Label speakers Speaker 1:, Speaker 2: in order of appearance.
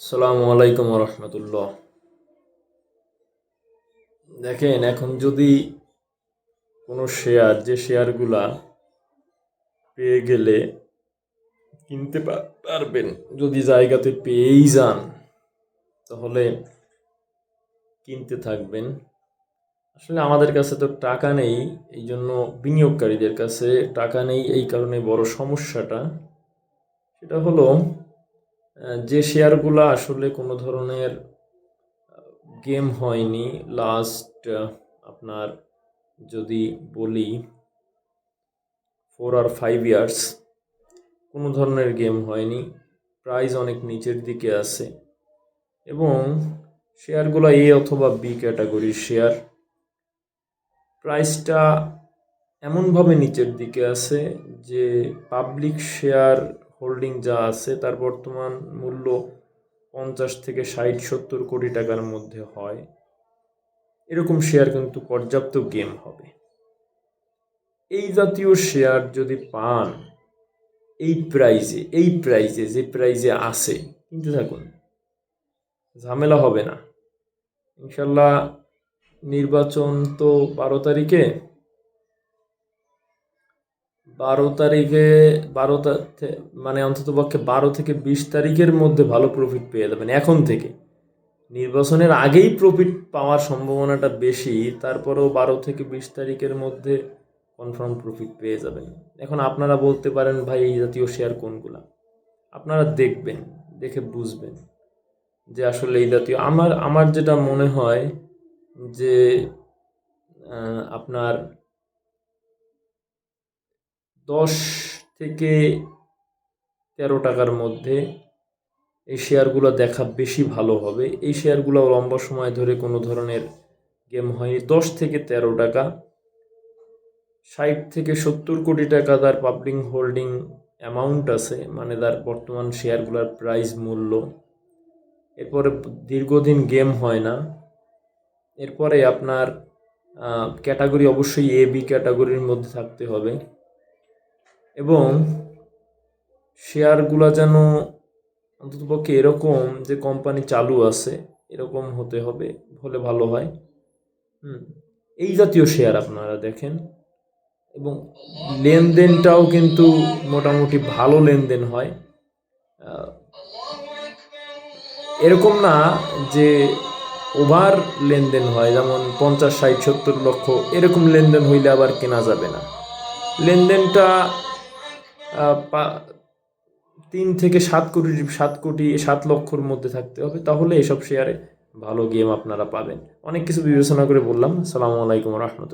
Speaker 1: আসসালামু আলাইকুম রহমতুল্লাহ। দেখেন, এখন যদি কোনো শেয়ার, যে শেয়ারগুলা পেয়ে গেলে কিনতে পারবেন, যদি জায়গাতে পেয়েই যান, তাহলে কিনতে থাকবেন। আসলে আমাদের কাছে তো টাকা নেই এই জন্য বিনিয়োগকারীদের কাছে টাকা নেই, এই কারণে বড় সমস্যাটা। সেটা হলো যে শেয়ারগুলো আসলে কোনো ধরনের গেম হয়নি লাস্ট আপনার যদি বলি ফোর আর ফাইভ ইয়ার্স কোনো ধরনের গেম হয়নি প্রাইস অনেক নিচের দিকে আছে, এবং শেয়ারগুলো এ অথবা বি ক্যাটাগরির শেয়ার প্রাইসটা এমনভাবে নিচের দিকে আছে যে পাবলিক শেয়ার হোল্ডিং যা আছে তার বর্তমান মূল্য পঞ্চাশ থেকে ষাট, সত্তর কোটি টাকার মধ্যে হয়। এরকম শেয়ার কিন্তু পর্যাপ্ত গেম হবে। এই জাতীয় শেয়ার যদি পান, এই প্রাইজে এই প্রাইজে যে প্রাইজে আছে, কিনতে থাকুন। ঝামেলা হবে না। ইনশাল্লাহ নির্বাচন তো বারো তারিখে। বারো তারিখে বারো মানে অন্তত পক্ষে বারো থেকে বিশ তারিখের মধ্যে ভালো প্রফিট পেয়ে যাবেন এখন থেকে। নির্বাচনের আগেই প্রফিট পাওয়ার সম্ভাবনাটা বেশি, তারপরেও বারো থেকে বিশ তারিখের মধ্যে কনফার্ম প্রফিট পেয়ে যাবেন। এখন আপনারা বলতে পারেন, ভাই, এই জাতীয় শেয়ার কোনগুলা? আপনারা দেখবেন, দেখে বুঝবেন যে আসলে এই জাতীয় আমার আমার যেটা মনে হয় যে আপনার দশ থেকে তেরো টাকার মধ্যে এই শেয়ারগুলো দেখা বেশি ভালো হবে। এই শেয়ারগুলো লম্বা সময় ধরে কোনো ধরনের গেম হয়নি। দশ থেকে তেরো টাকা, ষাট থেকে সত্তর কোটি টাকা তার পাবলিক হোল্ডিং অ্যামাউন্ট আছে মানে তার বর্তমান শেয়ারগুলোর প্রাইস মূল্য। এরপরে দীর্ঘদিন গেম হয় না। এরপরে আপনার ক্যাটাগরি অবশ্যই এ বি ক্যাটাগরির মধ্যে থাকতে হবে। এবং শেয়ারগুলো যেন অন্ততপক্ষে এরকম যে কোম্পানি চালু আছে, এরকম হতে হবে, হলে ভালো হয়। হুম, এই জাতীয় শেয়ার আপনারা দেখেন। এবং লেনদেনটাও কিন্তু মোটামুটি ভালো লেনদেন হয়। এরকম না যে ওভার লেনদেন হয়, যেমন পঞ্চাশ, ষাট, সত্তর লক্ষ, এরকম লেনদেন হইলে আবার কেনা যাবে না। লেনদেনটা তিন থেকে সাত কোটি সাত কোটি, সাত লক্ষর মধ্যে থাকতে হবে। তাহলে এসব শেয়ারে ভালো গেম আপনারা পাবেন। অনেক কিছু বিবেচনা করে বললাম। সালামু আলাইকুম রহমতুল্লাহ।